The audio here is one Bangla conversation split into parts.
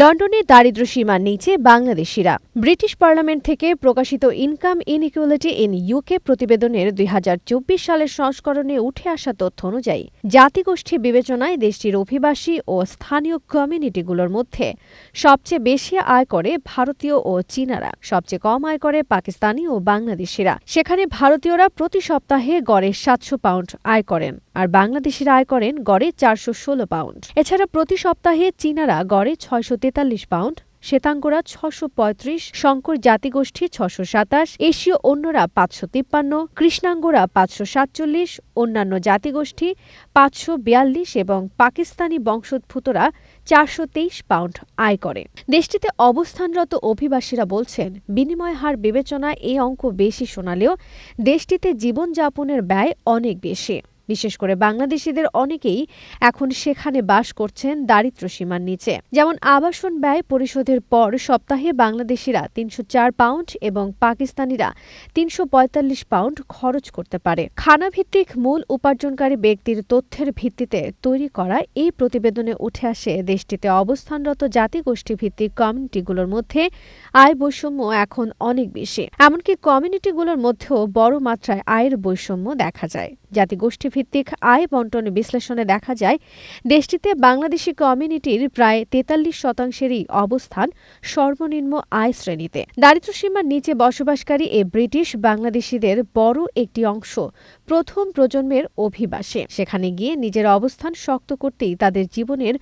লন্ডনে দারিদ্র্য সীমার নিচে বাংলাদেশিরা। ব্রিটিশ পার্লামেন্ট থেকে প্রকাশিত ইনকাম ইনইকুয়ালিটি ইন ইউকে প্রতিবেদনের দুই হাজার চব্বিশ সালের সংস্করণে উঠে আসা তথ্য অনুযায়ী, জাতিগোষ্ঠী বিবেচনায় দেশটির অভিবাসী ও স্থানীয় কমিউনিটিগুলোর মধ্যে সবচেয়ে বেশি আয় করে ভারতীয় ও চীনারা, সবচেয়ে কম আয় করে পাকিস্তানি ও বাংলাদেশিরা। সেখানে ভারতীয়রা প্রতি সপ্তাহে গড়ে সাতশো পাউন্ড আয় করেন। আর বাংলাদেশিরা আয় করেন গড়ে চারশো ষোলো পাউন্ড। এছাড়া প্রতি সপ্তাহে চীনারা গড়ে ছয়শো তেতাল্লিশ পাউন্ড, শ্বেতাঙ্গরা ছশো পঁয়ত্রিশ, শঙ্কর জাতিগোষ্ঠী ছশো সাতাশ, এশীয় অন্যরা পাঁচশো তিপ্পান্ন, কৃষ্ণাঙ্গরা পাঁচশো সাতচল্লিশ, অন্যান্য জাতিগোষ্ঠী পাঁচশো বিয়াল্লিশ এবং পাকিস্তানি বংশোদ্ভূতরা চারশো তেইশ পাউন্ড আয় করে। দেশটিতে অবস্থানরত অভিবাসীরা বলছেন, বিনিময় হার বিবেচনায় এই অঙ্ক বেশি শোনালেও দেশটিতে জীবনযাপনের ব্যয় অনেক বেশি। বিশেষ করে বাংলাদেশিদের অনেকেই এখন সেখানে বাস করছেন দারিদ্র সীমার নিচে। যেমন আবাসন ব্যয় পরিশোধের পর সপ্তাহে বাংলাদেশিরা তিনশো চার পাউন্ড এবং পাকিস্তানিরা তিনশো পঁয়তাল্লিশ পাউন্ড খরচ করতে পারে। খানাভিত্তিক মূল উপার্জনকারী ব্যক্তির তথ্যের ভিত্তিতে তৈরি করা এই প্রতিবেদনে উঠে আসে দেশটিতে অবস্থানরত জাতিগোষ্ঠী ভিত্তিক কমিউনিটিগুলোর মধ্যে আয় বৈষম্য এখন অনেক বেশি। এমনকি কমিউনিটিগুলোর মধ্যেও বড় মাত্রায় আয়ের বৈষম্য দেখা যায়। জাতিগোষ্ঠী ভিত্তিক আয় বন্টন বিশ্লেষণে দেখা যায়, দেশটিতে বাংলাদেশি কমিউনিটির প্রায় তেতাল্লিশ শতাংশেরই অবস্থান সর্বনিম্ন আয় শ্রেণীতে। দারিদ্র্যসীমার নিচে বসবাসকারী এ ব্রিটিশ বাংলাদেশিদের বড় একটি অংশ প্রথম প্রজন্মের অভিবাসে। সেখানে গিয়ে নিজের অবস্থান শক্ত করতেই তাদের জীবনের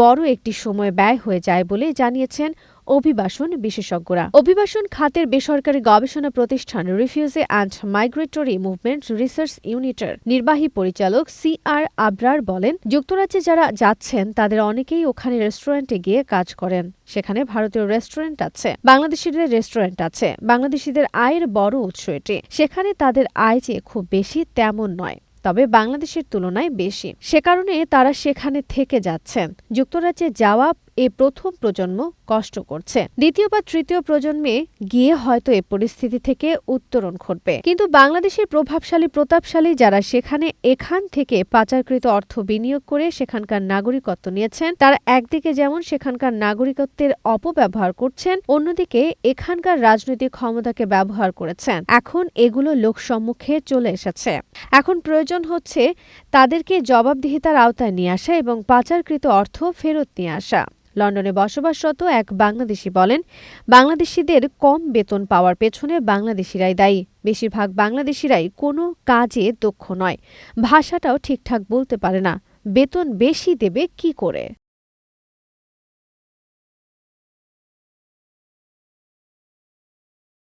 বড় একটি সময় ব্যয় হয়ে যায় বলে জানিয়েছেন অভিবাসন বিশেষজ্ঞরা। অভিবাসন খাতের বেসরকারি গবেষণা প্রতিষ্ঠান refugee and migratory movement research ইউনিটের নির্বাহী পরিচালক সি আর আবরার বলেন, যুক্তরাজ্যে যারা যাচ্ছেন, তাদের অনেকেই ওখানে রেস্টুরেন্টে গিয়ে কাজ করেন। সেখানে ভারতীয় রেস্টুরেন্ট আছে, বাংলাদেশিদের রেস্টুরেন্ট আছে, বাংলাদেশিদের আয়ের বড় উৎস এটি। সেখানে তাদের আয় যে খুব বেশি, তেমন নয়, তবে বাংলাদেশের তুলনায় বেশি। সে কারণে তারা সেখানে থেকে যাচ্ছেন। যুক্তরাজ্যে যাওয়া এ প্রথম প্রজন্ম কষ্ট করছে। দ্বিতীয় বা তৃতীয় প্রজন্মে গিয়ে হয়তো এ পরিস্থিতি থেকে উত্তরণ ঘটবে। কিন্তু বাংলাদেশের প্রভাবশালী, প্রতাপশালী যারা সেখানে এখান থেকে পাচারকৃত অর্থ বিনিয়োগ করে সেখানকার নাগরিকত্ব নিয়েছেন, তারা একদিকে যেমন সেখানকার নাগরিকত্বের অপব্যবহার করছেন, অন্যদিকে এখানকার রাজনৈতিক ক্ষমতাকে ব্যবহার করেছেন। এখন এগুলো লোকসম্মুখে চলে এসেছে। এখন প্রয়োজন হচ্ছে তাদেরকে জবাবদিহিতার আওতায় নিয়ে আসা এবং পাচারকৃত অর্থ ফেরত নিয়ে আসা। লন্ডনে বসবাসরত এক বাংলাদেশি বলেন, বাংলাদেশিদের কম বেতন পাওয়ার পেছনে বাংলাদেশিরাই দায়ী। বেশিরভাগ বাংলাদেশিরাই কোনো কাজে দক্ষ নয়। ভাষাটাও ঠিকঠাক বলতে পারে না। বেতন বেশি দেবে কি করে?